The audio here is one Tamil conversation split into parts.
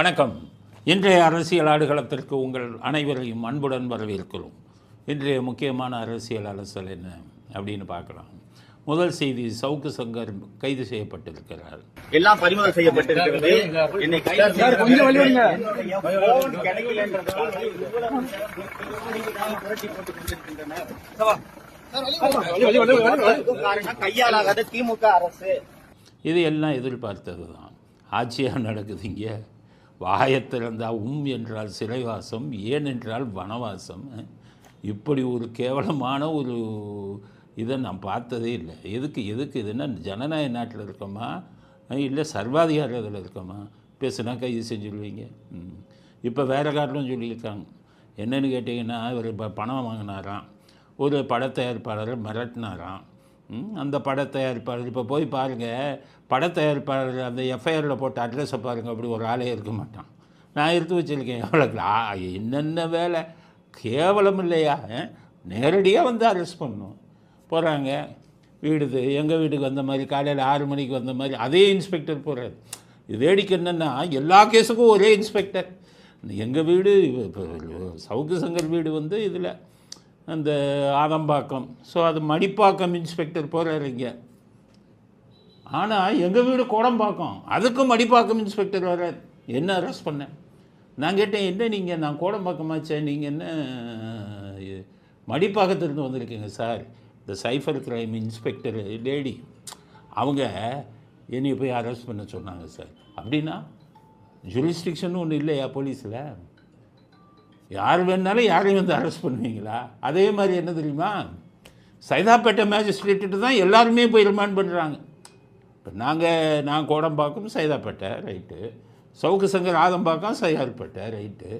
வணக்கம். இன்றைய அரசியல் ஆடுகளத்திற்கு உங்கள் அனைவரையும் அன்புடன் வரவேற்கிறோம். இன்றைய முக்கியமான அரசியல் அலசல் என்ன அப்படின்னு பார்க்கலாம். முதல் செய்தி சவுக்கு சங்கர் கைது செய்யப்பட்டிருக்கிறார். எல்லாம் பறிமுதல் செய்யப்பட்டிருக்கிறது. கையாலாகாத திமுக அரசு. இது எல்லாம் எதிர்பார்த்தது தான் ஆட்சியாக நடக்குது வாயத்திறந்தால் உம் என்றால் சிறைவாசம் ஏன் என்றால் வனவாசம். இப்படி ஒரு கேவலமான ஒரு இதை நான் பார்த்ததே இல்லை. எதுக்கு எதுக்கு இதுன்னா ஜனநாயக நாட்டில் இருக்கோமா? இல்லை சர்வாதிகாரத்தில் இருக்கோமா? பேசுனா கைது செஞ்சுருவீங்க ம். இப்போ வேறு காரணம் சொல்லியிருக்காங்க. என்னென்னு கேட்டிங்கன்னா இவர் இப்போ பணம் வாங்கினாராம். ஒரு படத்தயாரிப்பாளரை மிரட்டினாராம். அந்த பட தயாரிப்பாளர் இப்போ போய் பாருங்கள் படத்தயாரிப்பாளர் அந்த எஃப்ஐஆரில் போட்ட அட்ரஸை பாருங்கள் அப்படி ஒரு ஆளே இருக்க மாட்டான். நான் எடுத்து வச்சுருக்கேன். எவ்வளோ என்னென்ன வேலை? கேவலம் இல்லையா? நேரடியாக வந்து அரெஸ்ட் பண்ணும் போகிறாங்க வீடு எங்கள் வீட்டுக்கு வந்த மாதிரி காலையில் ஆறு மணிக்கு வந்த மாதிரி அதே இன்ஸ்பெக்டர் போகிறாரு இது வேடிக்கை என்னென்னா எல்லா கேஸுக்கும் ஒரே இன்ஸ்பெக்டர் எங்கள் வீடு இப்போ சவுக்கு சங்கர் வீடு வந்து இதில் அந்த ஆதம்பாக்கம். ஸோ அது மடிப்பாக்கம் இன்ஸ்பெக்டர் போகிறாரு இங்கே. ஆனால் எங்கள் வீடு கோடம்பாக்கம். அதுக்கும் மடிப்பாக்கம் இன்ஸ்பெக்டர் வர்றார் என்ன அரெஸ்ட் பண்ணேன் நான் கேட்டேன் என்ன நீங்கள் நான் கோடம்பாக்கமாச்சேன் நீங்கள் என்ன மடிப்பாக்கத்திலிருந்து வந்திருக்கீங்க சார்? இந்த சைஃபர் கிரைம் இன்ஸ்பெக்டர் லேடி அவங்க என்னை போய் அரெஸ்ட் பண்ண சொன்னாங்க சார். அப்படின்னா ஜூரிஸ்டிக்ஷன் ஒன்று இல்லையா போலீஸில்? யார் வேணாலும் யாரையும் வந்து அரெஸ்ட் பண்ணுவீங்களா? அதே மாதிரி என்ன தெரியுமா? சைதாப்பேட்டை மேஜிஸ்ட்ரேட்டு தான் எல்லாருமே போய் ரிமாண்ட் பண்ணுறாங்க இப்போ நாங்கள் நான் Kodambakkam Saidapet right Savukku Shankar Adambakkam Saidapet right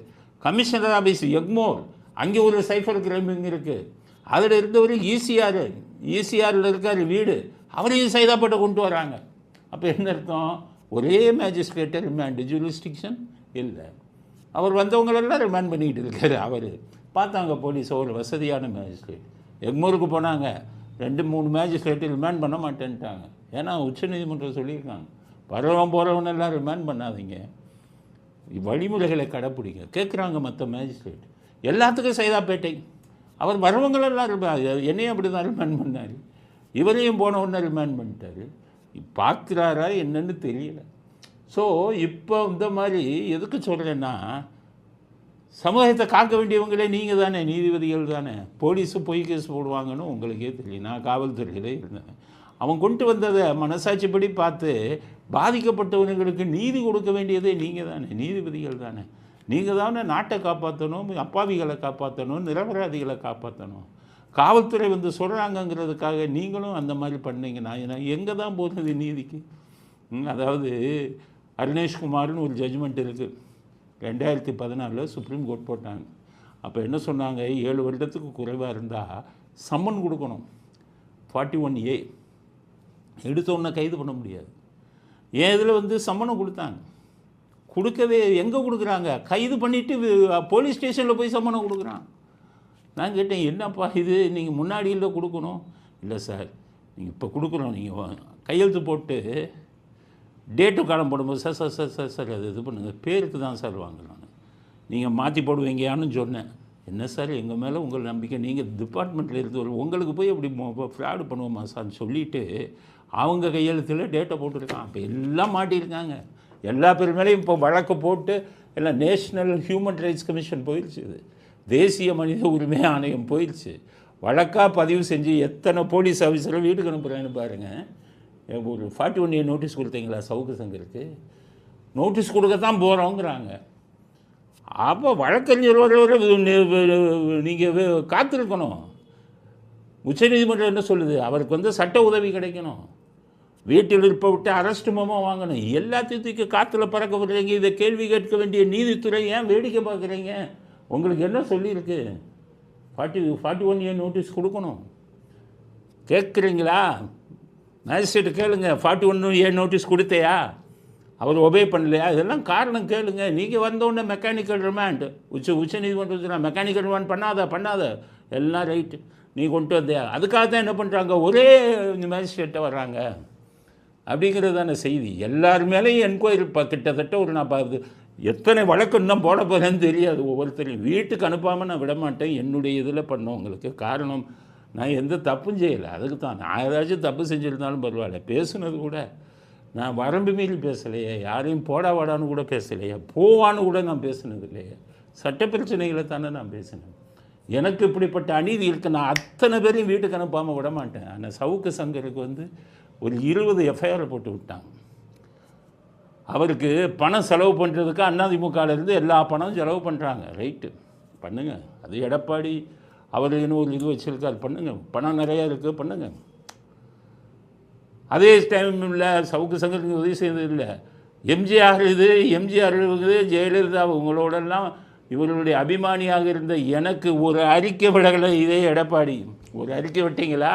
commissioner office Egmore அங்கே ஒரு சைஃபர் கிரைமிங் இருக்குது அதில் இருந்தவர் ஈசிஆர் ஈசிஆரில் இருக்கார் வீடு. அவரையும் சைதாப்பேட்டை கொண்டு வராங்க. அப்போ என்ன அர்த்தம்? ஒரே மேஜிஸ்ட்ரேட்டை ரிமாண்டு ஜூரிஸ்டிக்ஷன் இல்லை. அவர் வந்தவங்களெல்லாம் ரிமாண்ட் பண்ணிக்கிட்டு இருக்காரு அவர். பார்த்தாங்க போலீஸ் ஒரு வசதியான மேஜிஸ்ட்ரேட் எக்மூருக்கு போனாங்க. ரெண்டு மூணு மேஜிஸ்ட்ரேட்டு ரிமாண்ட் பண்ண மாட்டேன்ட்டாங்க. ஏன்னா உச்சநீதிமன்றம் சொல்லியிருக்காங்க. வரவன் போகிறவனெல்லாம் ரிமாண்ட் பண்ணாதீங்க. வழிமுறைகளை கடைப்பிடிங்க. கேட்குறாங்க மற்ற மேஜிஸ்ட்ரேட் எல்லாத்துக்கும் சைதாப்பேட்டை. அவர் வரவங்களெல்லாம் ரிமா- என்னையும் அப்படி தான் ரிமாண்ட் பண்ணார். இவரையும் போன உடனே ரிமாண்ட் பண்ணிட்டார். பார்க்குறாரா என்னன்னு தெரியல. ஸோ இப்போ இந்த மாதிரி எதுக்கு சொல்கிறேன்னா சமூகத்தை காக்க வேண்டியவங்களே நீங்கள் தானே நீதிபதிகள் தானே. போலீஸு பொய் கேஸ் போடுவாங்கன்னு உங்களுக்கே தெரியும். நான் காவல்துறையிலே இருந்தேன். அவன் கொண்டு வந்ததை மனசாட்சிப்படி பார்த்து பாதிக்கப்பட்டவர்களுக்கு நீதி கொடுக்க வேண்டியதே நீங்கள் தானே நீதிபதிகள் தானே. நீங்கள் தானே நாட்டை காப்பாற்றணும் அப்பாவிகளை காப்பாற்றணும் நிரபராதிகளை காப்பாற்றணும் காவல்துறை வந்து சொல்கிறாங்கங்கிறதுக்காக நீங்களும் அந்த மாதிரி பண்ணீங்கன்னா எங்கே தான் போகிறது நீதிக்கு? அதாவது அருணேஷ்குமார்னு ஒரு ஜட்ஜ்மெண்ட் இருக்குது ரெண்டாயிரத்தி பதினாலில் சுப்ரீம் கோர்ட் போட்டாங்க. அப்போ என்ன சொன்னாங்க? ஏழு வருடத்துக்கு குறைவாக இருந்தால் சம்மன் கொடுக்கணும். ஃபார்ட்டி ஒன் ஏ எடுத்த உடனே கைது பண்ண முடியாது. ஏன் இதில் வந்து சம்மனை கொடுத்தாங்க? கொடுக்கவே எங்கே கொடுக்குறாங்க? கைது பண்ணிவிட்டு போலீஸ் ஸ்டேஷனில் போய் சம்மனை கொடுக்குறான். நான் கேட்டேன் என்னப்பா இது? நீங்கள் முன்னாடியில் கொடுக்கணும். இல்லை சார். நீங்கள் இப்போ கொடுக்குறோம். நீங்கள் கையெழுத்து போட்டு டேட்டு காலம் போடும்போது sir sir sir sir sir அது இது பண்ணுங்கள் பேருக்கு தான் சார் வாங்கணும் நீங்கள் மாற்றி போடுவீங்கயான்னு சொன்னேன். என்ன சார் எங்கள் மேலே உங்கள் நம்பிக்கை? நீங்கள் டிபார்ட்மெண்ட்டில் இருந்து ஒரு உங்களுக்கு போய் இப்படி ஃப்ராடு பண்ணுவோமா சார்னு சொல்லிவிட்டு அவங்க கையெழுத்தில் டேட்டை போட்டுருக்கான். அப்போ எல்லாம் மாட்டியிருக்காங்க. எல்லா பேர் மேலேயும் இப்போ வழக்கு போட்டு எல்லாம் நேஷ்னல் ஹியூமன் ரைட்ஸ் கமிஷன் போயிடுச்சு இது. தேசிய மனித உரிமை ஆணையம் போயிடுச்சு. வழக்காக பதிவு செஞ்சு எத்தனை போலீஸ் ஆஃபீஸரை வீட்டுக்கு அனுப்புகிறேன்னு பாருங்கள் ஒரு ஃபார்ட்டி ஒன் இயர் நோட்டீஸ் கொடுத்தீங்களா? சவுக்கு சங்கருக்கு. நோட்டீஸ் கொடுக்க தான் போகிறோங்கிறாங்க அப்போ வழக்கறிஞரோட நீங்கள் காத்திருக்கணும். உச்சநீதிமன்றம் என்ன சொல்லுது? அவருக்கு வந்து சட்ட உதவி கிடைக்கணும். வீட்டில் இருப்ப விட்டு அரெஸ்ட் மோமோ வாங்கணும். எல்லாத்தையும் தூக்கி காற்றுல பறக்க விடுறீங்க. இதை கேள்வி கேட்க வேண்டிய நீதித்துறை ஏன் வேடிக்கை பார்க்குறீங்க? உங்களுக்கு என்ன சொல்லியிருக்கு? Forty forty one year notice கொடுக்கணும். கேட்குறீங்களா? மேஜிஸ்ட்ரேட்டு கேளுங்க ஃபார்ட்டி ஒன்று ஏ நோட்டீஸ் கொடுத்தையா? அவர் ஒபே பண்ணலையா? இதெல்லாம் காரணம் கேளுங்க. நீங்கள் வந்தோடனே மெக்கானிக்கல் ரிமாண்ட் உச்ச உச்ச நீதிமன்றத்தில் மெக்கானிக்கல் ரிமாண்ட் பண்ணாத பண்ணாத. எல்லாம் ரைட்டு நீ கொண்டு வந்தியா? அதுக்காக தான் என்ன பண்ணுறாங்க ஒரே மேஜிஸ்ட்ரேட்டை வர்றாங்க. அப்படிங்கிறது தானே செய்தி. எல்லார் மேலேயும் என்கொயரி இப்போ கிட்டத்தட்ட ஒரு நான் பார்த்து எத்தனை வழக்கு இன்னும் போட போகிறேன்னு தெரியாது. ஒவ்வொருத்தரையும் வீட்டுக்கு அனுப்பாமல் நான் விட மாட்டேன் என்னுடைய இதில் பண்ணவங்களுக்கு காரணம் நான் எந்த தப்பும் செய்யலை. அதுக்கு தான் நான் ஏதாச்சும் தப்பு செஞ்சுருந்தாலும் பரவாயில்ல. பேசுனது கூட. நான் வரம்பு மீறி பேசலையே. யாரையும் போடா வாடான்னு கூட பேசலையே. போவான்னு கூட நான் பேசுனது இல்லையே. சட்ட பிரச்சனைகளை தானே நான் பேசினேன். எனக்கு இப்படிப்பட்ட அநீதி இருக்குது நான் அத்தனை பேரையும் வீட்டுக்கு அனுப்பாமல் விட மாட்டேன் ஆனால் சவுக்கு சங்கருக்கு வந்து ஒரு இருபது எஃப்ஐஆர் போட்டு விட்டாங்க. அவருக்கு பணம் செலவு பண்ணுறதுக்கு அதிமுகலேருந்து எல்லா பணமும் செலவு பண்ணுறாங்க ரைட்டு பண்ணுங்கள் அது எடப்பாடி அவர் இன்னும் ஒரு இது வச்சுருக்கார் பண்ணுங்கள் பணம் நிறையா இருக்குது பண்ணுங்க. அதே டைமில் சவுக்கு சங்கருக்கு உதவி செய்தது இல்லை. எம்ஜிஆர் இது எம்ஜிஆர் இருக்குது ஜெயலலிதா உங்களோடெல்லாம் இவர்களுடைய அபிமானியாக இருந்த எனக்கு ஒரு அறிக்கை விடலை இதே எடப்பாடி. ஒரு அறிக்கை விட்டீங்களா?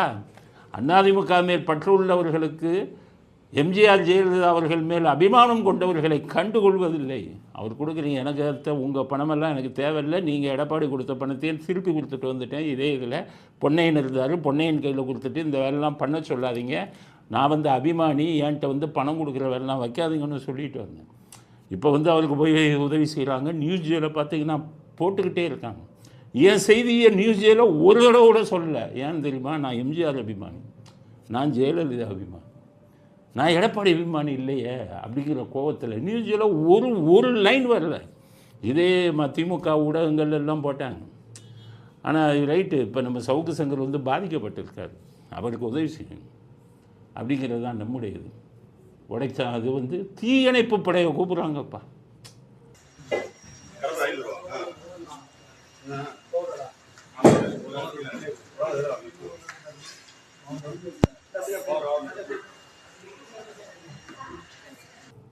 அதிமுக மேல் பற்று உள்ளவர்களுக்கு எம்ஜிஆர் ஜெயலலிதா அவர்கள் மேல் அபிமானம் கொண்டவர்களை கண்டுகொள்வதில்லை. அவர் கொடுக்குறீங்க எனக்கு அடுத்த உங்கள் பணமெல்லாம் எனக்கு தேவையில்லை நீங்கள் எடப்பாடி கொடுத்த பணத்தையும் திருப்பி கொடுத்துட்டு வந்துட்டேன். இதே இதில் பொன்னையன் இருந்தார் பொன்னையன் கையில் கொடுத்துட்டு இந்த வேலைலாம் பண்ண சொல்லாதீங்க. நான் வந்து அபிமானி என்கிட்ட வந்து பணம் கொடுக்குற வேலைலாம் வைக்காதீங்கன்னு சொல்லிட்டு வந்தேன். இப்போ வந்து அவருக்கு போய் உதவி செய்கிறாங்க நியூஸ் ஜேல பார்த்தீங்கன்னா போட்டுக்கிட்டே இருக்காங்க. என் செய்தியை நியூஸ் ஜேல ஒரு தடவை கூட சொல்லலை. ஏன்னு தெரியுமா? நான் எம்ஜிஆர் அபிமானி. நான் ஜெயலலிதா அபிமானி. நான் எடப்பாடி அபிமானி இல்லையே அப்படிங்கிற கோவத்தில் நியூஸில் ஒரு ஒரு லைன் வரல. இதே ம திமுக ஊடகங்கள் எல்லாம் போட்டாங்க. ஆனால் ரைட்டு இப்போ நம்ம சவுக்கு சங்கர் வந்து பாதிக்கப்பட்டிருக்காரு. அவருக்கு உதவி செய்யணும் அப்படிங்கிறது தான் நம்முடைய இது உடைச்சா அது வந்து தீயணைப்பு படையை கூப்பிட்றாங்கப்பா.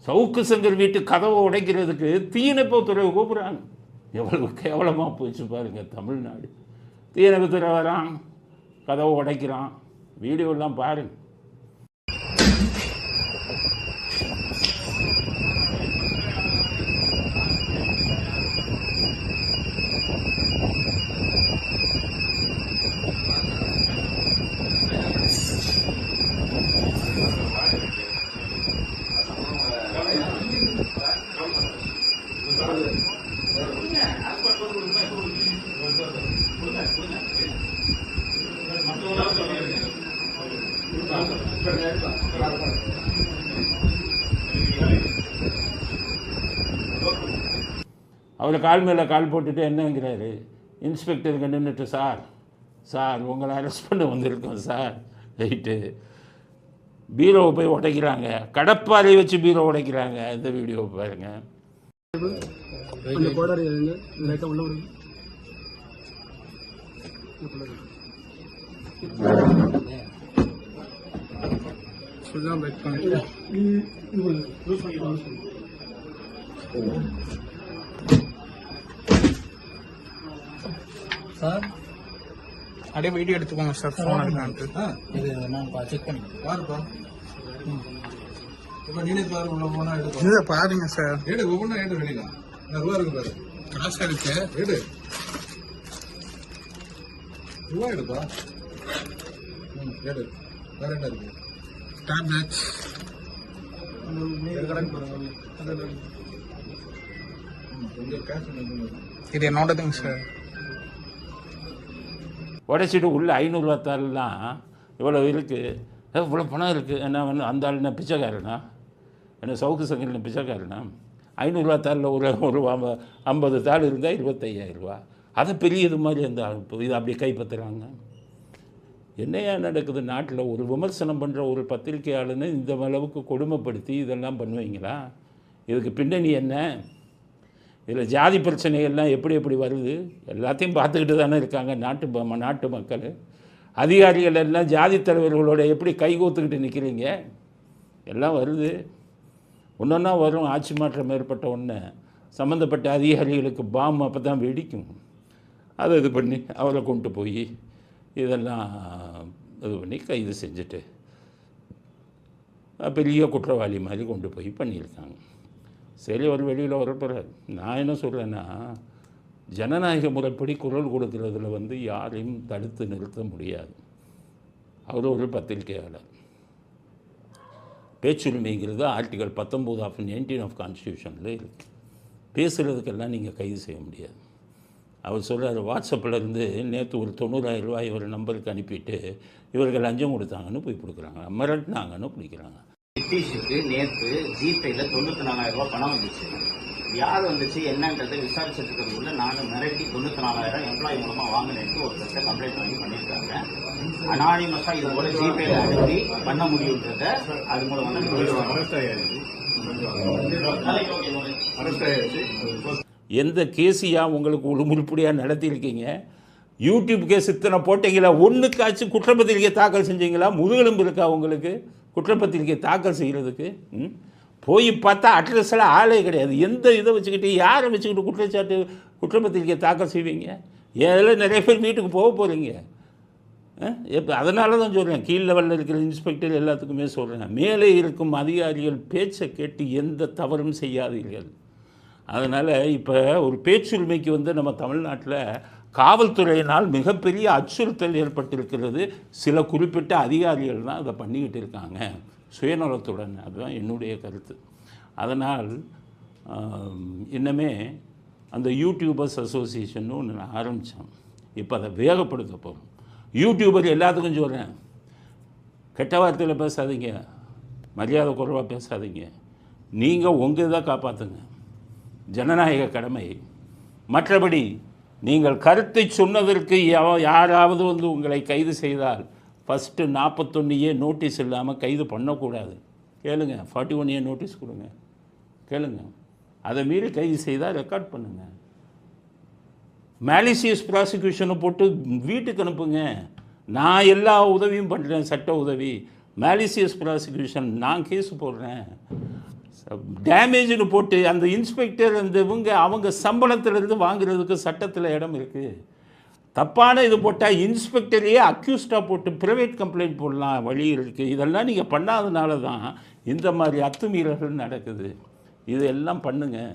சவுக்கு சங்கர் வீட்டு கதவை உடைக்கிறதுக்கு தீயணைப்புத்துறை கூப்பிட்றாங்க. எவ்வளவு கேவலமாக போச்சு பாருங்க தமிழ்நாடு. தீயணைப்புத்துறை வரான் கதவை உடைக்கிறான். வீடியோலாம் பாருங்க. கால் மேலே கால் போட்டுட்டு என்னங்கிறாரு? இன்ஸ்பெக்டருக்கு நின்றுட்டு சார் சார் உங்களை அரெஸ்ட் பண்ண வந்திருக்கோம் சார். ரைட்டு பீரோவை போய் உடைக்கிறாங்க. கடப்பாறை வச்சு பீரோ உடைக்கிறாங்க. இந்த வீடியோ பாருங்க. அந்த கோடாரி இருங்க லைட்டாக உள்ள விடுங்க சொல்லலாம் பேக் பண்ணி சார். அப்படியே வீடியோ எடுத்துக்கோங்க சார் ஃபோன் எடுக்கலான்ட்டு. இது நான் செக் பண்ணி பாருப்பா இப்ப நீனே பாரு உள்ள போனா எடுப்பா இதை பாருங்க சார். எடு ஒவ்வொன்றா எடு வெளியில. ரூபா இருக்கு பாரு. காசு இருக்கு. எடு. ரூபா எடுப்பா. ம் எடு. வேற என்ன இருக்கு. டேப்லெட்ஸ் இது என்னோடதுங்க சார். உடைச்சிட்டு உள்ளே ஐநூறுரூவா இவ்வளோ இருக்குது இவ்வளோ பணம் இருக்குது என்ன வந்து அந்த ஆள் என்ன பிச்சைக்காரனா? என்ன சவுக்கு சங்கர் என்ன பிச்சைக்காரனா? ஐநூறுரூவா தாளில் ஒரு ஒரு ஐம்பது தாள் இருந்தால் இருபத்தையாயிரம் ரூபா. அதை பெரிய இது மாதிரி அந்த இது அப்படி கைப்பற்றுறாங்க. என்னையா நடக்குது? நாட்டில் ஒரு விமர்சனம் பண்ணுற ஒரு பத்திரிகையாளனை இந்த அளவுக்கு கொடுமைப்படுத்தி இதெல்லாம் பண்ணுவீங்களா? இதுக்கு பின்னணி என்ன? இதில் ஜாதி பிரச்சனைகள்லாம் எப்படி எப்படி வருது? எல்லாத்தையும் பார்த்துக்கிட்டு தானே இருக்காங்க நாட்டு நாட்டு மக்கள். அதிகாரிகள் எல்லாம் ஜாதி தலைவர்களோட எப்படி கைகோத்துக்கிட்டு நிற்கிறீங்க எல்லாம் வருது. ஒன்றொன்னா வரும் ஆட்சி மாற்றம் ஏற்பட்ட ஒன்று சம்மந்தப்பட்ட அதிகாரிகளுக்கு பாம் அப்போ தான் வெடிக்கும். அதை இது பண்ணி அவரை கொண்டு போய் இதெல்லாம் இது பண்ணி கைது செஞ்சுட்டு பெரிய குற்றவாளி மாதிரி கொண்டு போய் பண்ணியிருக்காங்க. சரி அவர் வெளியில் வரப்போகிறார் நான் என்ன சொல்கிறேன்னா ஜனநாயக முறைப்படி குரல் கொடுக்கறதுல வந்து யாரையும் தடுத்து நிறுத்த முடியாது. அவர் ஒரு பத்திரிகையாளர். பேச்சுரிமைங்கிறது ஆர்டிகல் பத்தொம்போது ஆஃப் நைன்டீன் ஆஃப் கான்ஸ்டியூஷனில் இருக்குது பேசுகிறதுக்கெல்லாம் நீங்கள் கைது செய்ய முடியாது. அவர் சொல்கிறார் வாட்ஸ்அப்பில் இருந்து நேற்று ஒரு தொண்ணூறாயிரம் ரூபாய் ஒரு நம்பருக்கு அனுப்பிட்டு இவர்கள் லஞ்சம் கொடுத்தாங்கன்னு போய் கொடுக்குறாங்க. மிரட்டினாங்கன்னு பிடிக்கிறாங்க நிதிஷுக்கு நேற்று ஜிபேல தொண்ணூத்தி நாலாயிரம் ரூபாய் பணம் வந்துச்சு. யார் வந்துச்சு என்னன்றதை விசாரிச்சுட்டு இருக்கிறதுக்குள்ள நானும் மிரட்டி தொண்ணூத்தி நாலாயிரம் எம்ப்ளாயி மூலமா வாங்கினேன்ட்டு ஒரு பெற்ற கம்ப்ளைண்ட் பண்ணி பண்ணியிருக்காங்க அனானிமஸா இது போல ஜிபேல அனுப்பி பண்ண முடியுன்றத அது மூலம் தான் எந்த கேசியா உங்களுக்கு ஒரு நடத்தியிருக்கீங்க? யூடியூப் கேஸ் இத்தனை போட்டீங்களா? ஒன்றுக்காச்சும் குற்றப்பத்திரிகை தாக்கல் செஞ்சீங்களா? முதுகெலும்பு இருக்கா உங்களுக்கு? குற்றப்பத்திரிக்கை தாக்கல் செய்கிறதுக்கு ம்? போய் பார்த்தா அட்ரஸில் ஆளே கிடையாது. எந்த இதை வச்சுக்கிட்டு யாரை வச்சுக்கிட்டு குற்றச்சாட்டு குற்றப்பத்திரிக்கை தாக்கல் செய்வீங்க? ஏதில் நிறைய பேர் வீட்டுக்கு போக போகிறீங்க எப்போ அதனால தான் சொல்கிறேன் கீழ் லெவலில் இருக்கிற இன்ஸ்பெக்டர் எல்லாத்துக்குமே சொல்கிறேன் மேலே இருக்கும் அதிகாரிகள் பேச்சை கேட்டு எந்த தவறும் செய்யாதீர்கள். அதனால் இப்போ ஒரு பேச்சுரிமைக்கு வந்து நம்ம தமிழ்நாட்டில் காவல்துறையினால் மிகப்பெரிய அச்சுறுத்தல் ஏற்பட்டிருக்கிறது. சில குறிப்பிட்ட அதிகாரிகள் தான் அதை பண்ணிக்கிட்டு இருக்காங்க. சுயநலத்துடன். அதுதான் என்னுடைய கருத்து. அதனால் இன்னமே அந்த யூடியூபர்ஸ் அசோசியேஷன் ஒன்று ஆரம்பித்தேன் இப்போ அதை வேகப்படுத்த போகிறோம் யூடியூபர் எல்லாத்துக்கும் சொல்கிறேன் கெட்ட வார்த்தையில் பேசாதீங்க. மரியாதை குறைவாக பேசாதீங்க. நீங்கள் உங்கள் இதை காப்பாற்றுங்க ஜனநாயக கடமை. மற்றபடி நீங்கள் கருத்தை சொன்னதற்கு யாராவது வந்து உங்களை கைது செய்தால் ஃபஸ்ட்டு நாற்பத்தொன்று ஏ நோட்டீஸ் இல்லாமல் கைது பண்ணக்கூடாது. கேளுங்க ஃபார்ட்டி ஒன் ஏ நோட்டீஸ் கொடுங்க. கேளுங்க. அதை மீறி கைது செய்தால் ரெக்கார்ட் பண்ணுங்கள் மேலிசியஸ் ப்ராசிக்யூஷனை போட்டு வீட்டுக்கு அனுப்புங்க. நான் எல்லா உதவியும் பண்ணுறேன் சட்ட உதவி. மேலிசியஸ் ப்ராசிக்யூஷன் நான் கேஸ் போடுறேன். டேமேஜ்னு போட்டு அந்த இன்ஸ்பெக்டர் அந்த இவங்க அவங்க சம்பளத்திலேருந்து வாங்குறதுக்கு சட்டத்தில் இடம் இருக்குது தப்பான இது போட்டால் இன்ஸ்பெக்டரையே அக்யூஸ்டாக போட்டு ப்ரைவேட் கம்ப்ளைண்ட் போடலாம் வழி இருக்குது இதெல்லாம் நீங்கள் பண்ணாதனால தான் இந்த மாதிரி அத்துமீறல்கள் நடக்குது. இதெல்லாம் பண்ணுங்கள்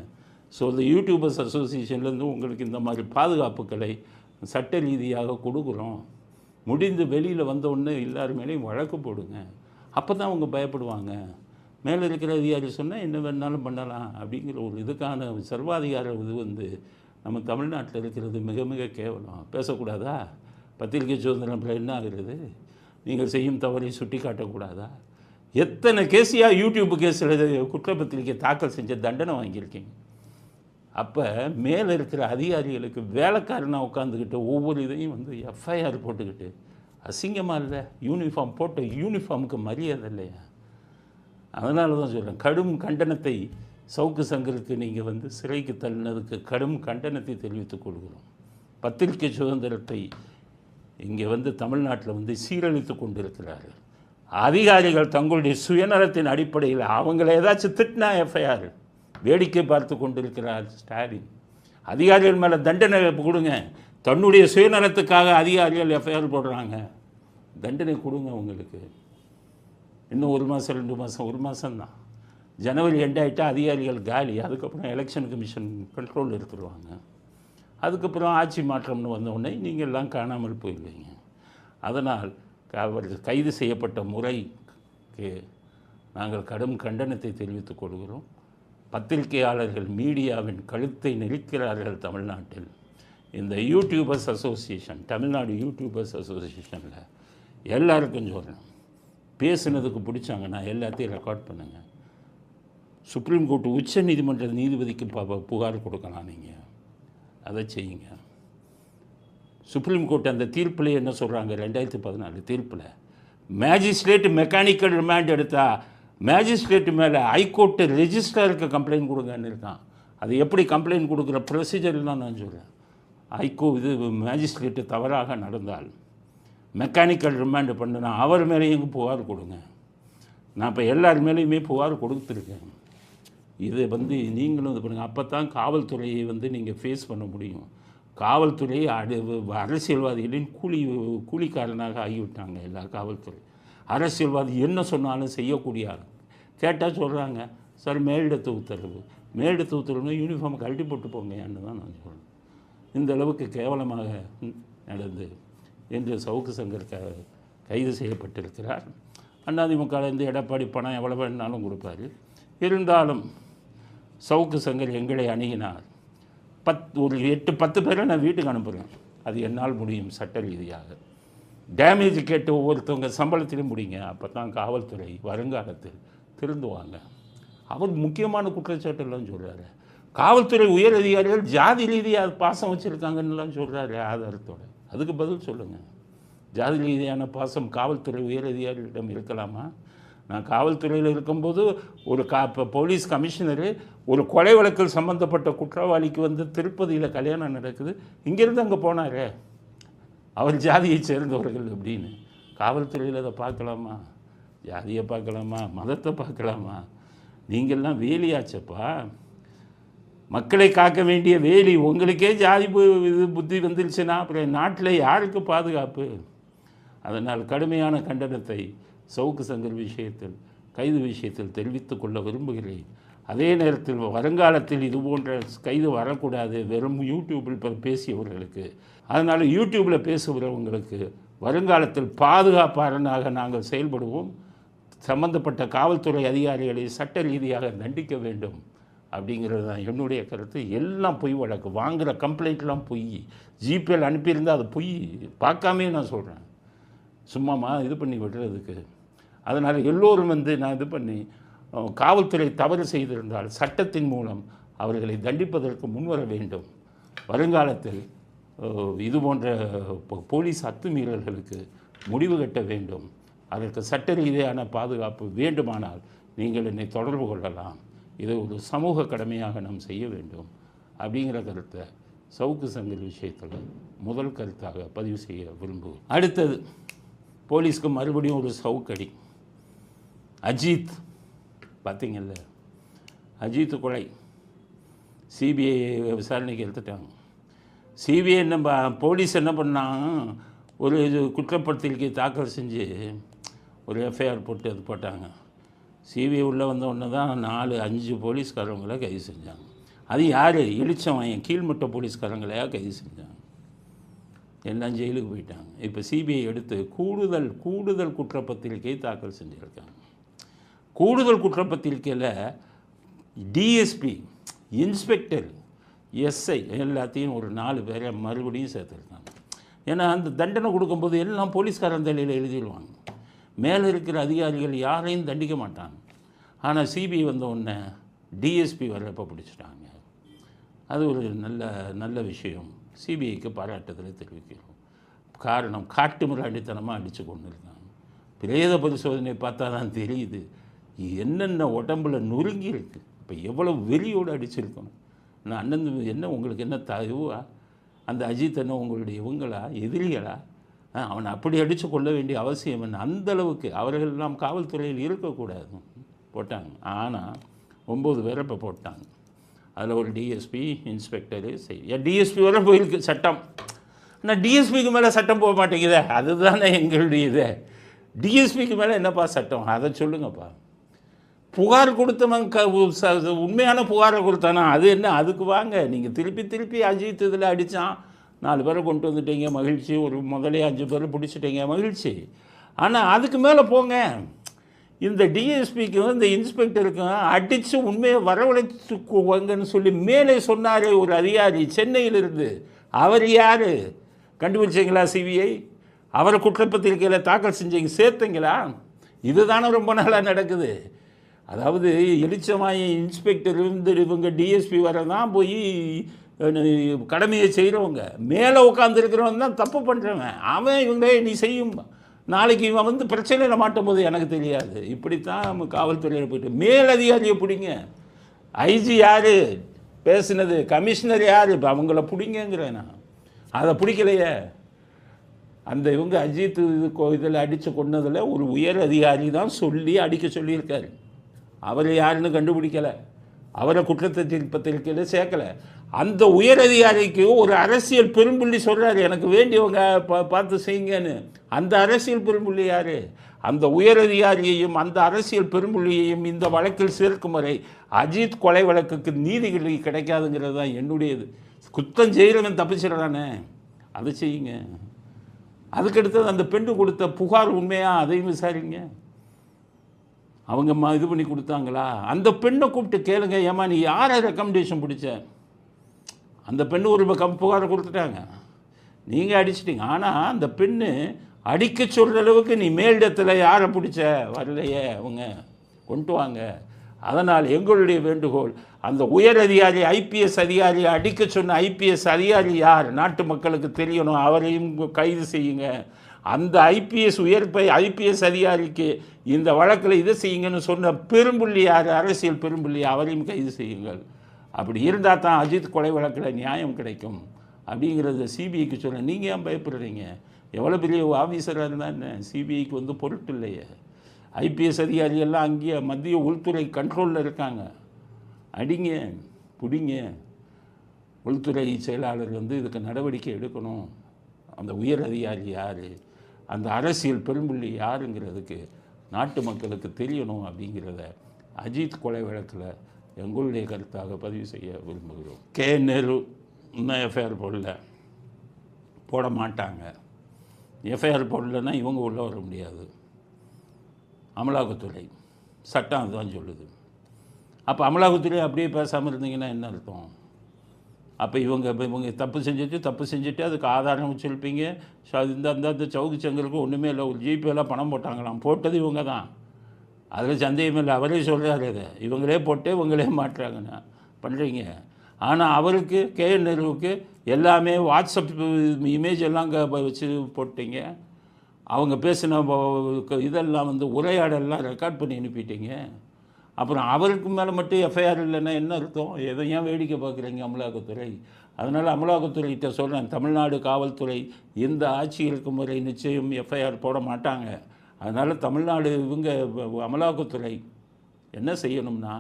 ஸோ இந்த யூடியூபர்ஸ் அசோசியேஷன்லேருந்து உங்களுக்கு இந்த மாதிரி பாதுகாப்புகளை சட்ட ரீதியாக கொடுக்குறோம். முடிந்து வெளியில் வந்த உடனே எல்லாருமேலேயும் வழக்கு போடுங்க. அப்போ தான் அவங்க பயப்படுவாங்க. மேலே இருக்கிற அதிகாரி சொன்னால் என்ன வேணாலும் பண்ணலாம் அப்படிங்கிற ஒரு இதுக்கான சர்வாதிகார இது வந்து நம்ம தமிழ்நாட்டில் இருக்கிறது மிக மிக கேவலம். பேசக்கூடாதா? பத்திரிகை சுதந்திரம் என்ன ஆகிறது? நீங்கள் செய்யும் தவறை சுட்டி காட்டக்கூடாதா எத்தனை கேஸியாக யூடியூப் கேஸில் குற்றப்பத்திரிக்கை தாக்கல் செஞ்ச தண்டனை வாங்கியிருக்கீங்க? அப்போ மேலே இருக்கிற அதிகாரிகளுக்கு வேலைக்காரனாக உட்காந்துக்கிட்டு ஒவ்வொரு இதையும் வந்து எஃப்ஐஆர் போட்டுக்கிட்டு அசிங்கமாக இல்லை? யூனிஃபார்ம் போட்ட யூனிஃபார்முக்கு மரியாதை இல்லையா? அதனால தான் சொல்கிறேன் கடும் கண்டனத்தை சவுக்கு சங்கருக்கு நீங்கள் வந்து சிறைக்கு தள்ளினதுக்கு கடும் கண்டனத்தை தெரிவித்துக் கொள்கிறோம். பத்திரிகை சுதந்திரத்தை இங்கே வந்து தமிழ்நாட்டில் வந்து சீரழித்து கொண்டிருக்கிறார்கள். அதிகாரிகள் தங்களுடைய சுயநலத்தின் அடிப்படையில் அவங்கள ஏதாச்சும் திட்டினா எஃப்ஐஆர் வேடிக்கை பார்த்து கொண்டிருக்கிறார் ஸ்டாலின். அதிகாரிகள் மேலே தண்டனை கொடுங்க. தன்னுடைய சுயநலத்துக்காக அதிகாரிகள் எஃப்ஐஆர் போடுறாங்க. தண்டனை கொடுங்க அவங்களுக்கு இன்னும் ஒரு மாதம் ரெண்டு மாதம் ஒரு மாதம்தான் ஜனவரி எண்ட் அதிகாரிகள் காலி. அதுக்கப்புறம் எலெக்ஷன் கமிஷன் கண்ட்ரோல் எடுத்துருவாங்க. அதுக்கப்புறம் ஆட்சி மாற்றம்னு வந்தவுடனே நீங்கள் எல்லாம் காணாமல் போயிடுவீங்க அதனால் அவர் கைது செய்யப்பட்ட முறைக்கு நாங்கள் கடும் கண்டனத்தை தெரிவித்துக் கொள்கிறோம். பத்திரிகையாளர்கள் மீடியாவின் கழுத்தை நெரிக்கிறார்கள் தமிழ்நாட்டில். இந்த யூடியூபர்ஸ் அசோசியேஷன் தமிழ்நாடு யூடியூபர்ஸ் அசோசியேஷனில் எல்லாருக்கும் சொல்லணும் பேசுனதுக்கு பிடிச்சாங்கன்னா எல்லாத்தையும் ரெக்கார்ட் பண்ணுங்கள் சுப்ரீம் கோர்ட் உச்ச நீதிமன்ற நீதிபதிக்கு புகார் கொடுக்கலாம் நீங்கள் அதை செய்யுங்க. சுப்ரீம் கோர்ட் அந்த தீர்ப்பில் என்ன சொல்கிறாங்க ரெண்டாயிரத்தி பதினாலு தீர்ப்பில் மேஜிஸ்ட்ரேட் மெக்கானிக்கல் ரிமாண்ட் எடுத்தால் மேஜிஸ்ட்ரேட் மேலே ஹைகோர்ட்டு ரெஜிஸ்ட்ராருக்கு கம்ப்ளைண்ட் கொடுங்கன்னு இருக்கான். அது எப்படி கம்ப்ளைண்ட் கொடுக்குற ப்ரொசீஜர் தான் நான் சொல்கிறேன் ஹைகோ இது மேஜிஸ்ட்ரேட்டு தவறாக நடந்தால் மெக்கானிக்கல் ரிமாண்டு பண்ணுனா அவர் மேலேயும் புகார் கொடுங்க. நான் இப்போ எல்லார் மேலேயுமே புகார் கொடுத்துருக்கேன். இதை வந்து நீங்களும் இது பண்ணுங்கள் அப்போ தான் காவல்துறையை வந்து நீங்கள் ஃபேஸ் பண்ண முடியும். காவல்துறை அடு அரசியல்வாதிகளின் கூலி கூலிக்காரனாக ஆகிவிட்டாங்க எல்லா காவல்துறை. அரசியல்வாதி என்ன சொன்னாலும் செய்யக்கூடிய ஆள். கேட்டால் சொல்கிறாங்க சார் மேலிடத்து உத்தரவு. மேலிடத்து உத்தரவுனா யூனிஃபார்ம் கழட்டி போட்டு போங்கன்னு தான் நான் சொல்கிறேன் இந்த அளவுக்கு கேவலமாக நடந்தது நடந்து என்று சவுக்கு சங்கர் க கைது செய்யப்பட்டிருக்கிறார். அண்ணாதிமுகலேருந்து எடப்பாடி பணம் எவ்வளோ வேணாலும் கொடுப்பாரு. இருந்தாலும் சவுக்கு சங்கர் எங்களை அணுகினார் பத் ஒரு எட்டு பத்து பேரை நான் வீட்டுக்கு அனுப்புகிறேன் அது என்னால் முடியும் சட்ட ரீதியாக. டேமேஜ் கேட்டு ஒவ்வொருத்தவங்க சம்பளத்திலும் முடிங்க. அப்போ தான் காவல்துறை வருங்காலத்தில் திருந்துவாங்க. அவர் முக்கியமான குற்றச்சாட்டுலாம் சொல்கிறாரு காவல்துறை உயர் அதிகாரிகள் ஜாதி ரீதியாக பாசம் வச்சுருக்காங்கன்னுலாம் சொல்கிறாரு ஆதாரத்தோட. அதுக்கு பதில் சொல்லுங்கள் ஜாதி ரீதியான பாசம் காவல்துறை உயரதிகாரிகளிடம் இருக்கலாமா? நான் காவல்துறையில் இருக்கும்போது ஒரு கா இப்போ போலீஸ் கமிஷனரு ஒரு கொலை வழக்கில் சம்மந்தப்பட்ட குற்றவாளிக்கு வந்து திருப்பதியில் கல்யாணம் நடக்குது. இங்கேருந்து அங்கே போனாரே. அவர் ஜாதியை சேர்ந்தவர்கள் அப்படின்னு. காவல்துறையில் அதை பார்க்கலாமா? ஜாதியை பார்க்கலாமா? மதத்தை பார்க்கலாமா? நீங்கள்லாம் வேலியாச்சப்பா. மக்களை காக்க வேண்டிய வேலி உங்களுக்கே ஜாதி இது புத்தி வந்துருச்சுன்னா அப்புறம் நாட்டில் யாருக்கு பாதுகாப்பு? அதனால் கடுமையான கண்டனத்தை சவுக்கு சங்கர் விஷயத்தில் கைது விஷயத்தில் தெரிவித்துக் கொள்ள விரும்புகிறேன். அதே நேரத்தில் வருங்காலத்தில் இது போன்ற கைது வரக்கூடாது வெறும் யூடியூப்பில் பேசியவர்களுக்கு. அதனால் யூடியூப்பில் பேசுகிறவங்களுக்கு வருங்காலத்தில் பாதுகாப்பாளனாக நாங்கள் செயல்படுவோம். சம்பந்தப்பட்ட காவல்துறை அதிகாரிகளை சட்ட ரீதியாக தண்டிக்க வேண்டும். அப்படிங்கிறது தான் என்னுடைய கருத்து. எல்லாம் பொய் வழக்கு. வாங்குகிற கம்ப்ளைண்ட்லாம் பொய். ஜிபேல அனுப்பியிருந்தால் அது பொய். பார்க்காமே நான் சொல்கிறேன் சும்மாமா இது பண்ணி விடுறதுக்கு. அதனால் எல்லோரும் வந்து நான் இது பண்ணி காவல்துறை தவறு செய்திருந்தால் சட்டத்தின் மூலம் அவர்களை தண்டிப்பதற்கு முன்வர வேண்டும். வருங்காலத்தில் இது போன்ற போலீஸ் அத்துமீறல்களுக்கு முடிவு கட்ட வேண்டும். அதற்கு சட்ட ரீதியான பாதுகாப்பு வேண்டுமானால் நீங்கள் என்னை தொடர்பு கொள்ளலாம். இதை ஒரு சமூக கடமையாக நாம் செய்ய வேண்டும் அப்படிங்கிற கருத்தை சவுக்கு சங்கல் விஷயத்தில் முதல் கருத்தாக பதிவு செய்ய விரும்புவோம். அடுத்தது போலீஸ்க்கு மறுபடியும் ஒரு சவுக்கடி. அஜித் பார்த்தீங்கல்ல அஜித் கொலை. சிபிஐ விசாரணைக்கு எடுத்துட்டாங்க. சிபிஐ என்ன ப- போலீஸ் என்ன பண்ணாங்க ஒரு இது குற்றப்படுத்தலுக்கு தாக்கல் செஞ்சு ஒரு எஃப்ஐஆர் போட்டு அது போட்டாங்க. சிபிஐ உள்ளே வந்த உடனே தான் நாலு அஞ்சு போலீஸ்காரவங்கள கைது செஞ்சாங்க. அது யார்? இளிச்சவன் கீழ்மட்ட போலீஸ்காரங்களையா கைது செஞ்சாங்க. எல்லாம் ஜெயிலுக்கு போயிட்டாங்க. இப்போ சிபிஐ எடுத்து கூடுதல் கூடுதல் குற்றப்பத்திரிக்கை தாக்கல் செஞ்சுருக்காங்க. கூடுதல் குற்றப்பத்திரிக்கையில் டிஎஸ்பி இன்ஸ்பெக்டர் எஸ்ஐ எல்லாத்தையும் ஒரு நாலு பேரை மறுபடியும் சேர்த்துருக்காங்க. ஏன்னா அந்த தண்டனை கொடுக்கும்போது எல்லாம் போலீஸ்காரன் தலையில் எழுதிடுவாங்க. மேலே இருக்கிற அதிகாரிகள் யாரையும் தண்டிக்க மாட்டாங்க. ஆனால் சிபிஐ வந்த உடனே டிஎஸ்பி வரப்போ பிடிச்சிட்டாங்க. அது ஒரு நல்ல நல்ல விஷயம். சிபிஐக்கு பாராட்டுதலை தெரிவிக்கிறோம். காரணம் காட்டு மிராண்டித்தனமாக அடித்து கொண்டு இருக்காங்க பிரேத பரிசோதனை பார்த்தா தான் தெரியுது. என்னென்ன உடம்புல நொறுங்கி இருக்குது இப்போ எவ்வளோ வெறியோடு அடிச்சிருக்கணும். நான் அண்ணன் என்ன உங்களுக்கு என்ன தயவா? அந்த அஜித் அண்ணன் உங்களுடைய இவங்களா? எதிரிகளா? அவனை அப்படி அடித்து கொள்ள வேண்டிய அவசியம் என்ன? அந்தளவுக்கு அவர்கள் எல்லாம் காவல்துறையில் இருக்கக்கூடாது. போட்டாங்க. ஆனால் ஒம்பது பேரை இப்போ போட்டாங்க. அதில் ஒரு டிஎஸ்பி இன்ஸ்பெக்டரு சரி. டிஎஸ்பி வரை போயிருக்கு சட்டம். ஆனால் டிஎஸ்பிக்கு மேலே சட்டம் போக மாட்டேங்குதே? அதுதானே எங்களுடைய இது. டிஎஸ்பிக்கு மேலே என்னப்பா சட்டம்? அதை சொல்லுங்கப்பா. புகார் கொடுத்தவன் க உண்மையான புகாரை கொடுத்தானா? அது என்ன? அதுக்கு வாங்க. நீங்கள் திருப்பி திருப்பி அஜித் இதில் அடித்தான் நாலு பேரை கொண்டு வந்துட்டீங்க மகிழ்ச்சி. ஒரு முதலே அஞ்சு பேரை பிடிச்சிட்டீங்க மகிழ்ச்சி. ஆனால் அதுக்கு மேலே போங்க. இந்த டிஎஸ்பிக்கும் இந்த இன்ஸ்பெக்டருக்கும் அடித்து உண்மையை வரவழைச்சுக்குவாங்கன்னு சொல்லி மேலே சொன்னாரே ஒரு அதிகாரி சென்னையிலிருந்து. அவர் யார்? கண்டுபிடிச்சிங்களா சிபிஐ அவரை குற்றப்பத்திரிக்கையில் தாக்கல் செஞ்சீங்க சேர்த்தீங்களா? இதுதானே ரொம்ப நாளாக நடக்குது. அதாவது எலிச்சமாய இன்ஸ்பெக்டர் இருந்து இவங்க டிஎஸ்பி வர தான் போய் கடமையை செய்கிறவங்க மேலே உட்காந்துருக்கிறவன் தான் தப்பு பண்ணுறவன் அவன் இவங்க நீ செய்யும். நாளைக்கு இவன் வந்து பிரச்சனையில் மாட்டும் போது எனக்கு தெரியாது. இப்படித்தான் நம்ம காவல்துறையில் போயிட்டு. மேலதிகாரியை பிடிங்க. ஐஜி யார்? பேசுனது கமிஷனர் யார்? இப்போ அவங்கள பிடிங்கிறேன் நான். அதை பிடிக்கலையே. அந்த இவங்க அஜித் இது இதில் அடித்து கொன்னதில் ஒரு உயர் அதிகாரி தான் சொல்லி அடிக்க சொல்லியிருக்காரு. அவர் யாருன்னு கண்டுபிடிக்கலை. அவரை குற்றத்தை திருப்பத்திருக்கையில் சேர்க்கலை. அந்த உயர் அதிகாரிக்கு ஒரு அரசியல் பெரும்புள்ளி சொல்கிறாரு எனக்கு வேண்டியவங்க பா பார்த்து செய்யுங்கன்னு. அந்த அரசியல் பெரும்புள்ளி யார்? அந்த உயர் அதிகாரியையும் அந்த அரசியல் பெரும்புள்ளியையும் இந்த வழக்கில் சேர்க்கும் வரை அஜித் கொலை வழக்குக்கு நீதிகள் கிடைக்காதுங்கிறது தான் என்னுடையது. குத்தம் செய்கிறவன் தப்பிச்சிடறானே. அதை செய்யுங்க. அதுக்கடுத்தது அந்த பெண்ணு கொடுத்த புகார் உண்மையாக அதையும் விசாரிங்க. அவங்க அம்மா இது பண்ணி கொடுத்தாங்களா? அந்த பெண்ணை கூப்பிட்டு கேளுங்க ஏமா நீ யாரை ரெக்கமெண்டேஷன் பிடிச்ச? அந்த பெண்ணு ஒரு கம் புகாரை கொடுத்துட்டாங்க. நீங்கள் அடிச்சிட்டிங்க. ஆனால் அந்த பெண்ணு அடிக்க சொல்கிற அளவுக்கு நீ மேலிடத்தில் யாரை பிடிச்ச? வரலையே அவங்க. கொண்டு வாங்க. அதனால் எங்களுடைய வேண்டுகோள் அந்த உயர் அதிகாரி ஐபிஎஸ் அதிகாரி அடிக்க சொன்ன ஐபிஎஸ் அதிகாரி யார்? நாட்டு மக்களுக்கு தெரியணும். அவரையும் கைது செய்யுங்க. அந்த ஐபிஎஸ் உயர் ஐபிஎஸ் அதிகாரிக்கு இந்த வழக்கில் இதை செய்யுங்கன்னு சொன்ன பெரும்புள்ளி யார்? அரசியல் பெரும்புள்ளி அவரையும் கைது செய்யுங்கள். அப்படி இருந்தால் தான் அஜித் கொலை வழக்கில் நியாயம் கிடைக்கும். அப்படிங்கிறத சிபிஐக்கு சொல்ல நீங்கள் ஏன் பயப்படுறீங்க? எவ்வளோ பெரிய ஆஃபீஸராக இருந்தால் என்ன? சிபிஐக்கு வந்து பொருட்டு இல்லையே. ஐபிஎஸ் அதிகாரியெல்லாம் அங்கேயே மத்திய உள்துறை கண்ட்ரோலில் இருக்காங்க. அடிங்க பிடிங்க. உள்துறை செயலாளர் வந்து இதுக்கு நடவடிக்கை எடுக்கணும். அந்த உயர் அதிகாரி யார்? அந்த அரசியல் பெரும்புள்ளி யாருங்கிறதுக்கு நாட்டு மக்களுக்கு தெரியணும் அப்படிங்கிறத அஜித் கொலை வழக்கில் எங்களுடைய கருத்தாக பதிவு செய்ய விரும்புகிறோம். கே. நேரு இன்னும் எஃப்ஐஆர் போடல. போட மாட்டாங்க. எஃப்ஐஆர் போடலன்னா இவங்க உள்ளே வர முடியாது. அமலாக்கத்துறை. சட்டம் அதுதான் சொல்லுது. அப்போ அமலாக்கத்துறை அப்படியே பேசாமல் இருந்தீங்கன்னா என்ன அர்த்தம்? அப்போ இவங்க இவங்க தப்பு செஞ்சுட்டு தப்பு செஞ்சுட்டு அதுக்கு ஆதாரம் வச்சுருப்பீங்க. ஸோ அது இந்த அந்த அந்த சவுக்கு செங்கலுக்கு ஒன்றுமே இல்லை. ஒரு ஜிபேலாம் பணம் போட்டாங்களாம். போட்டது இவங்க தான். அதில் சந்தேகம் இல்லை. அவரே சொல்கிறாரு அதை. இவங்களே போட்டு இவங்களே மாட்டுறாங்கண்ணா பண்ணுறீங்க ஆனால் அவருக்கு கே நேருவுக்கு எல்லாமே வாட்ஸ்அப் இமேஜ் எல்லாம் அங்கே வச்சு போட்டீங்க. அவங்க பேசின இதெல்லாம் வந்து உரையாடெல்லாம் ரெக்கார்ட் பண்ணி அனுப்பிட்டீங்க. அப்புறம் அவருக்கு மேலே மட்டும் எஃப்ஐஆர் இல்லைன்னா என்ன அர்த்தம்? எதை ஏன் வேடிக்கை பார்க்குறீங்க அமலாக்கத்துறை? அதனால் அமலாக்கத்துறைகிட்ட சொல்கிறேன் தமிழ்நாடு காவல்துறை இந்த ஆட்சி இருக்கும் வரை நிச்சயம் எஃப்ஐஆர் போட மாட்டாங்க. அதனால் தமிழ்நாடு இவங்க அமலாக்கத்துறை என்ன செய்யணும்னா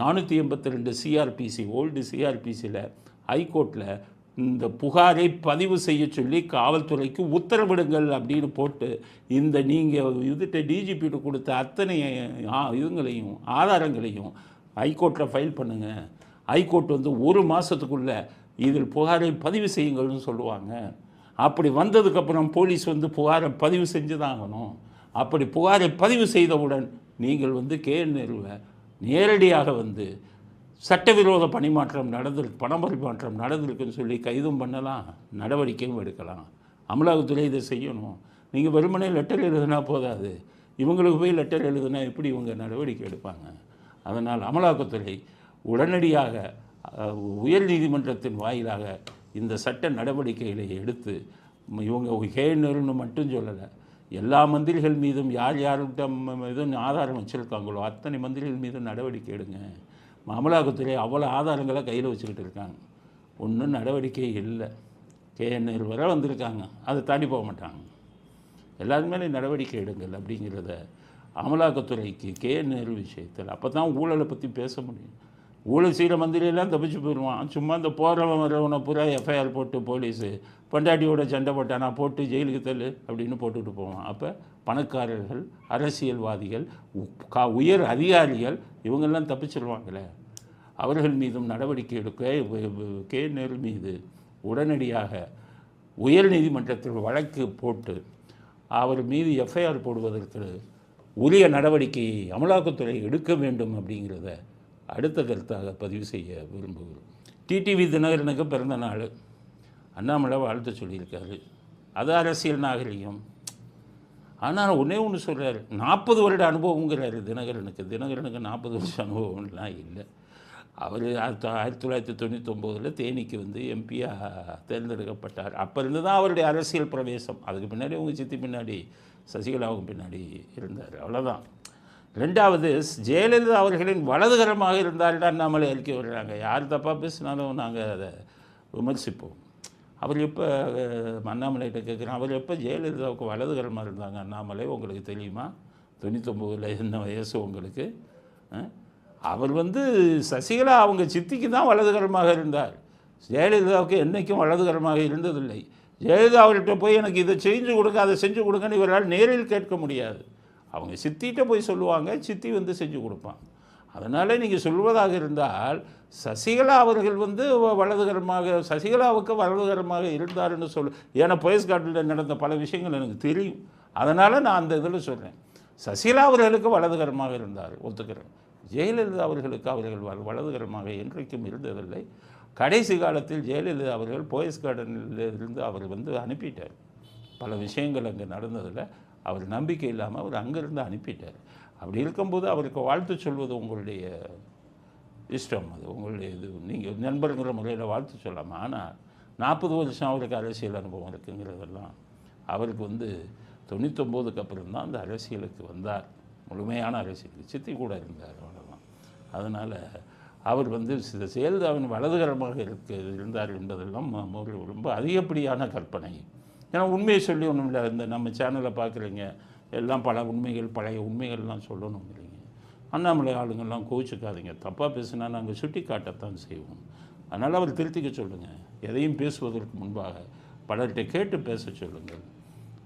நானூற்றி எண்பத்தி ரெண்டு சிஆர்பிசி ஓல்டு சிஆர்பிசியில் ஹைகோர்ட்டில் இந்த புகாரை பதிவு செய்ய சொல்லி காவல்துறைக்கு உத்தரவிடுங்கள் அப்படின்னு போட்டு இந்த நீங்கள் இதுகிட்ட டிஜிபிட்டு கொடுத்த அத்தனை இதுங்களையும் ஆதாரங்களையும் ஹைகோர்ட்டில் ஃபைல் பண்ணுங்கள் ஹைகோர்ட் வந்து ஒரு மாதத்துக்குள்ளே இதில் புகாரை பதிவு செய்யுங்கள்னு சொல்லுவாங்க. அப்படி வந்ததுக்கப்புறம் போலீஸ் வந்து புகாரை பதிவு செஞ்சு தான் ஆகணும் அப்படி புகாரை பதிவு செய்தவுடன் நீங்கள் வந்து கே நேருவை நேரடியாக வந்து சட்டவிரோத பணிமாற்றம் நடந்திருக்கு பண பரிமாற்றம் நடந்திருக்குன்னு சொல்லி கைதும் பண்ணலாம் நடவடிக்கையும் எடுக்கலாம். அமலாக்கத்துறை இதை செய்யணும். நீங்கள் வெறுமனே லெட்டர் எழுதுனா போதாது. இவங்களுக்கு போய் லெட்டர் எழுதுனா எப்படி இவங்க நடவடிக்கை எடுப்பாங்க? அதனால் அமலாக்கத்துறை உடனடியாக உயர் நீதிமன்றத்தின் வாயிலாக இந்த சட்ட நடவடிக்கைகளை எடுத்து இவங்க கேனர்னு மட்டும் சொல்லலை எல்லா மந்திரிகள் மீதும் யார் யார்கிட்ட எதுவும் ஆதாரம் வச்சுருக்காங்களோ அத்தனை மந்திரிகள் மீதும் நடவடிக்கை எடுங்க. அமலாக்கத்துறை அவ்வளோ ஆதாரங்களை கையில் வச்சுக்கிட்டு இருக்காங்க. ஒன்றும் நடவடிக்கை இல்லை. கேஎன்ஆர் வரை வந்திருக்காங்க. அதை தாண்டி போக மாட்டாங்க. எல்லாருமே மேலே நடவடிக்கை எடுங்கள் அப்படிங்கிறத அமலாக்கத்துறைக்கு கேஎன்ஆர் விஷயத்தில் அப்போ தான் ஊழலை பற்றி பேச முடியும். ஊழல் செய்கிற மந்திரியெல்லாம் தப்பிச்சு போயிடுவான். சும்மா இந்த போகிறவன் வரவனை பூரா எஃப்ஐஆர் போட்டு போலீஸு பொண்டாட்டியோட சண்டை போட்டானா போட்டு ஜெயிலுக்கு தள்ளு அப்படின்னு போட்டுட்டு போவான். அப்போ பணக்காரர்கள் அரசியல்வாதிகள் உ- கா உயர் அதிகாரிகள் இவங்கெல்லாம் தப்பிச்சிருவாங்களே. அவர்கள் மீதும் நடவடிக்கை எடுக்க கே நேரு மீது உடனடியாக உயர் நீதிமன்றத்தில் வழக்கு போட்டு அவர் மீது எஃப்ஐஆர் போடுவதற்கு உரிய நடவடிக்கையை அமலாக்கத்துறை எடுக்க வேண்டும் அப்படிங்கிறத அடுத்த கருத்தாக பதிவு செய்ய விரும்புகிறோம். டிடிவி தினகரனுக்கு பிறந்த நாள். அண்ணாமலை வாழ்த்து சொல்லியிருக்காரு. அது அரசியல் நாகரிகம். ஆனால் ஒன்றே ஒன்று சொல்கிறார் நாற்பது வருட அனுபவங்கிறாரு தினகரனுக்கு. தினகரனுக்கு நாற்பது வருஷம் அனுபவம்லாம் இல்லை. அவர் ஆயிரத்தி தொள்ளாயிரத்தி தொண்ணூத்தொம்போதில் தேனிக்கு வந்து எம்பியாக தேர்ந்தெடுக்கப்பட்டார். அப்போ இருந்து தான் அவருடைய அரசியல் பிரவேசம். அதுக்கு பின்னாடி உங்கள் சித்தி பின்னாடி சசிகலாவுக்கு பின்னாடி இருந்தார். அவ்வளோதான் ரெண்டாவது ஜெயலலிதா அவர்களின் வலதுகரமாக இருந்தால் அண்ணாமலை அறிக்கை வருகிறாங்க. யார் தப்பாக பேசினாலும் நாங்கள் அதை விமர்சிப்போம். அவர் எப்போ அண்ணாமலைகிட்ட கேட்குறேன் அவர் எப்போ ஜெயலலிதாவுக்கு வலதுகரமாக இருந்தாங்க? அண்ணாமலை உங்களுக்கு தெரியுமா? தொண்ணூத்தொம்பதில் என்ன வயசு உங்களுக்கு அவர் வந்து சசிகலா அவங்க சித்திக்கு தான் வலதுகரமாக இருந்தார். ஜெயலலிதாவுக்கு என்றைக்கும் வலதுகரமாக இருந்ததில்லை. ஜெயலலிதா அவர்கிட்ட போய் எனக்கு இதை செஞ்சு கொடுங்க அதை செஞ்சு கொடுங்கன்னு இவரால் நேரில் கேட்க முடியாது. அவங்க சித்திகிட்ட போய் சொல்லுவாங்க சித்தி வந்து செஞ்சு கொடுப்பான். அதனால் நீங்கள் சொல்வதாக இருந்தால் சசிகலா அவர்கள் வந்து வலதுகரமாக சசிகலாவுக்கு வலதுகரமாக இருந்தாருன்னு சொல்லு ஏன்னா போயஸ் கார்டில் நடந்த பல விஷயங்கள் எனக்கு தெரியும். அதனால் நான் அந்த இதில் சொல்கிறேன் சசிகலா அவர்களுக்கு வலதுகரமாக இருந்தார் ஒத்துக்கிறேன். ஜெயலலிதா அவர்களுக்கு அவர்கள் வலதுகரமாக என்றைக்கும் இருந்ததில்லை. கடைசி காலத்தில் ஜெயலலிதா அவர்கள் போயஸ் கார்டனில் இருந்து அவர் வந்து அனுப்பிட்டார். பல விஷயங்கள் அங்கே நடந்ததில் அவர் நம்பிக்கை இல்லாமல் அவர் அங்கேருந்து அனுப்பிட்டார். அப்படி இருக்கும்போது அவருக்கு வாழ்த்து சொல்வது உங்களுடைய இஷ்டம். அது உங்களுடைய இது. நீங்கள் நண்பருங்கிற முறையில் வாழ்த்து சொல்லலாம். ஆனால் நாற்பது வருஷம் அவருக்கு அரசியல் அனுபவம் இருக்குங்கிறதெல்லாம் அவருக்கு வந்து தொண்ணூத்தொம்போதுக்கு அப்புறம் தான் அந்த அரசியலுக்கு வந்தார். முழுமையான அரசியலுக்கு சித்தி கூட இருந்தார் அவ்வளோதான் அதனால் அவர் வந்து சி- ஜெயலலிதாவின் வலதுகரமாக இருக்க இருந்தார் என்பதெல்லாம் ரொம்ப அதிகப்படியான கற்பனை. ஏன்னா உண்மையை சொல்லி ஒன்றும் இல்லை. இந்த நம்ம சேனலை பார்க்குறீங்க எல்லாம் பல உண்மைகள் பழைய உண்மைகள்லாம் சொல்லணும் இல்லைங்க. அண்ணாமலை ஆளுங்கள்லாம் கோவிச்சுக்காதீங்க. தப்பாக பேசினா நாங்கள் சுட்டி காட்டத்தான் செய்வோம். அதனால் அவர் திருத்திக்க சொல்லுங்கள் எதையும் பேசுவதற்கு முன்பாக பலர்கிட்ட கேட்டு பேச சொல்லுங்கள்.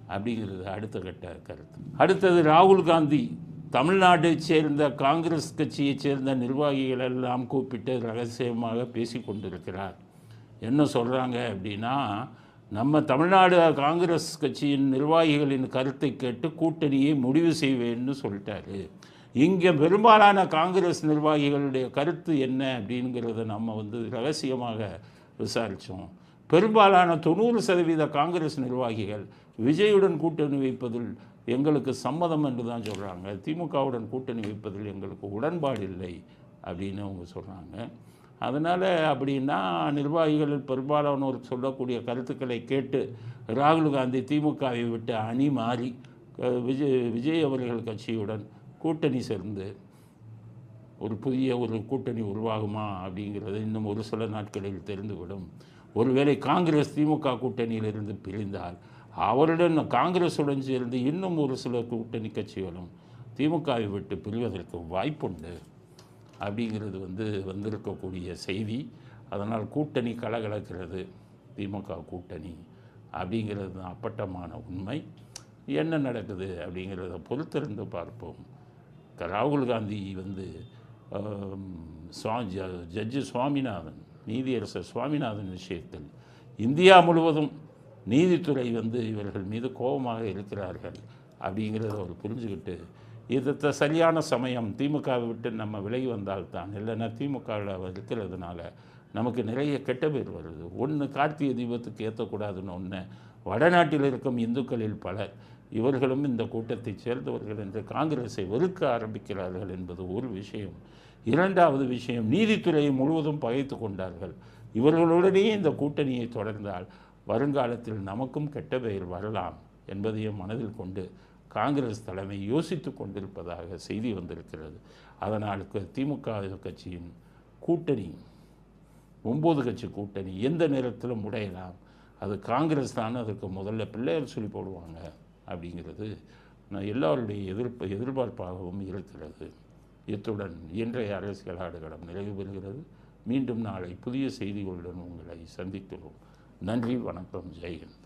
அப்படிங்கிறது அடுத்த கட்ட கருத்து. அடுத்தது ராகுல் காந்தி. தமிழ்நாட்டைச் சேர்ந்த காங்கிரஸ் கட்சியைச் சேர்ந்த நிர்வாகிகள் எல்லாம் கூப்பிட்டு ரகசியமாக பேசி கொண்டிருக்கிறார் என்ன சொல்கிறாங்க அப்படின்னா நம்ம தமிழ்நாடு காங்கிரஸ் கட்சியின் நிர்வாகிகளின் கருத்தை கேட்டு கூட்டணியை முடிவு செய்வேன்னு சொல்லிட்டாரு. இங்கே பெரும்பாலான காங்கிரஸ் நிர்வாகிகளுடைய கருத்து என்ன அப்படிங்கிறத நம்ம வந்து ரகசியமாக விசாரித்தோம் பெரும்பாலான தொண்ணூறு சதவீத காங்கிரஸ் நிர்வாகிகள் விஜயுடன் கூட்டணி வைப்பதில் எங்களுக்கு சம்மதம் என்று தான் சொல்கிறாங்க திமுகவுடன் கூட்டணி வைப்பதில் எங்களுக்கு உடன்பாடு இல்லை அப்படின்னு அவங்க சொல்கிறாங்க அதனால் அப்படின்னா நிர்வாகிகள் பெரும்பாலானோர் சொல்லக்கூடிய கருத்துக்களை கேட்டு ராகுல் காந்தி திமுகவை விட்டு அணி மாறி விஜய் விஜய் அவர்கள் கட்சியுடன் கூட்டணி சேர்ந்து ஒரு புதிய ஒரு கூட்டணி உருவாகுமா அப்படிங்கிறது இன்னும் ஒரு சில நாட்களில் தெரிந்துவிடும். ஒருவேளை காங்கிரஸ் திமுக கூட்டணியிலிருந்து பிரிந்தால் அவருடன் காங்கிரஸுடன் சேர்ந்து இன்னும் ஒரு சில கூட்டணி கட்சிகளும் திமுகவை விட்டு பிரிவதற்கு வாய்ப்புண்டு. அப்படிங்கிறது வந்து வந்திருக்கக்கூடிய செய்தி. அதனால் கூட்டணி கலகலக்கிறது. திமுக கூட்டணி அப்படிங்கிறது தான் அப்பட்டமான உண்மை. என்ன நடக்குது அப்படிங்கிறத பொறுத்திருந்து பார்ப்போம். ராகுல் காந்தி வந்து சுவா ஜ- ஜட்ஜு சுவாமிநாதன் நீதியரசர் சுவாமிநாதன் விஷயத்தில் இந்தியா முழுவதும் நீதித்துறை வந்து இவர்கள் மீது கோபமாக இருக்கிறார்கள் அப்படிங்கிறத அவர் புரிஞ்சுக்கிட்டு இது த- சரியான சமயம் திமுகவை விட்டு நம்ம விலகி வந்தால்தான். இல்லைன்னா திமுகவில் இருக்கிறதுனால நமக்கு நிறைய கெட்ட பேர் வருது. ஒன்று கார்த்திகை தீபத்துக்கு ஏற்றக்கூடாதுன்னு ஒன்று வடநாட்டில் இருக்கும் இந்துக்களில் பலர் இவர்களும் இந்த கூட்டத்தைச் சேர்ந்தவர்கள் என்று காங்கிரஸை வெறுக்க ஆரம்பிக்கிறார்கள் என்பது ஒரு விஷயம். இரண்டாவது விஷயம் நீதித்துறையை முழுவதும் பகைத்து கொண்டார்கள். இவர்களுடனேயே இந்த கூட்டணியை தொடர்ந்தால் வருங்காலத்தில் நமக்கும் கெட்ட பெயர் வரலாம் என்பதையும் மனதில் கொண்டு காங்கிரஸ் தலைமை யோசித்து கொண்டிருப்பதாக செய்தி வந்திருக்கிறது. அதனால் க- திமுக கட்சியின் கூட்டணி ஒம்பது கட்சி கூட்டணி எந்த நேரத்திலும் உடையலாம் அது காங்கிரஸ் தான் அதற்கு முதல்ல பிள்ளையார் சொல்லி போடுவாங்க அப்படிங்கிறது நான் எல்லாருடைய எதிர்ப்பு எதிர்பார்ப்பாகவும் இருக்கிறது. இத்துடன் இன்றைய அரசியல் ஆடுகளம் நிறைவு பெறுகிறது. மீண்டும் நாளை புதிய செய்திகளுடன் உங்களை சந்திக்கிறோம் நன்றி வணக்கம் ஜெயஹிந்த்